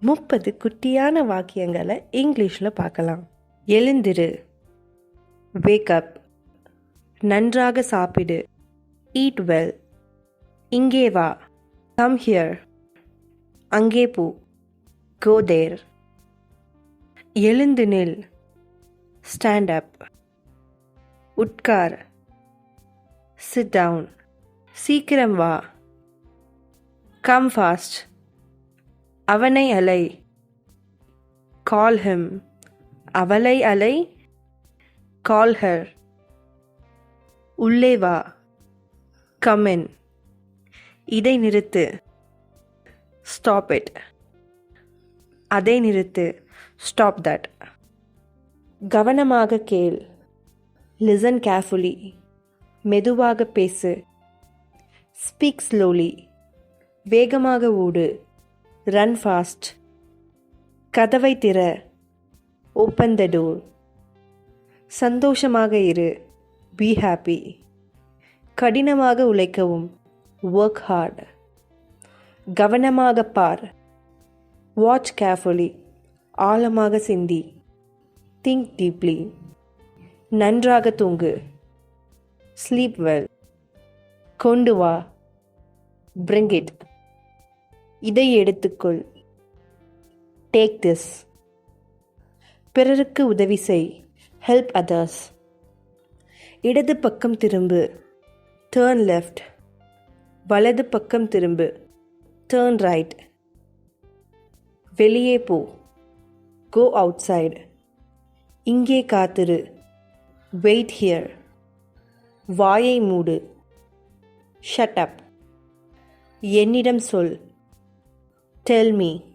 முப்பது குட்டியான வாக்கியங்களை இங்கிலீஷில் பார்க்கலாம். எழுந்திரு. வேக்கப் நன்றாக சாப்பிடு. ஈட் வெல் இங்கே வா. கம் ஹியர் அங்கே போ. கோதேர் எழுந்து நில். ஸ்டாண்ட் அப் உட்கார். சிட் டவுன் சீக்கிரம் வா. கம் ஃபாஸ்ட் அவனை அலை. கால் ஹிம் அவளை அலை. கால் ஹர் உள்ளே வா. கமென் இதை நிறுத்து. ஸ்டாப் இட் அதை நிறுத்து. ஸ்டாப் தட் கவனமாக கேள். லிசன் கேர்ஃபுல்லி மெதுவாக பேசு. ஸ்பீக் ஸ்லோலி வேகமாக ஓடு. ரன் ஃபாஸ்ட் கதவை திற. ஓப்பன் த டோர் சந்தோஷமாக இரு. பி ஹாப்பி கடினமாக உழைக்கவும். ஒர்க் ஹார்ட் கவனமாக பார். வாட்ச் கேர்ஃபுல்லி ஆழமாக சிந்தி. திங்க் டீப்லி நன்றாக தூங்கு. ஸ்லீப் வெல் கொண்டு வா. பிரிங்கிட் இதை எடுத்துக்கொள். டேக் திஸ் பிறருக்கு உதவி செய். ஹெல்ப் அதர்ஸ் இடது பக்கம் திரும்பு. டேர்ன் லெஃப்ட் வலது பக்கம் திரும்பு. டேர்ன் ரைட் வெளியே போ. கோ அவுட்சைடு இங்கே காத்திரு. வெயிட் ஹியர் வாயை மூடு. ஷட் அப் என்னிடம் சொல். Tell me,